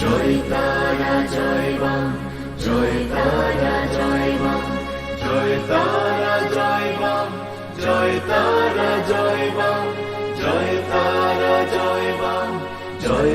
জয় তারা জয় বাম জয় তারা জয় বাম জয় তারা জয় বাম জয় জয় বাম জয় তারা জয় বাম জয়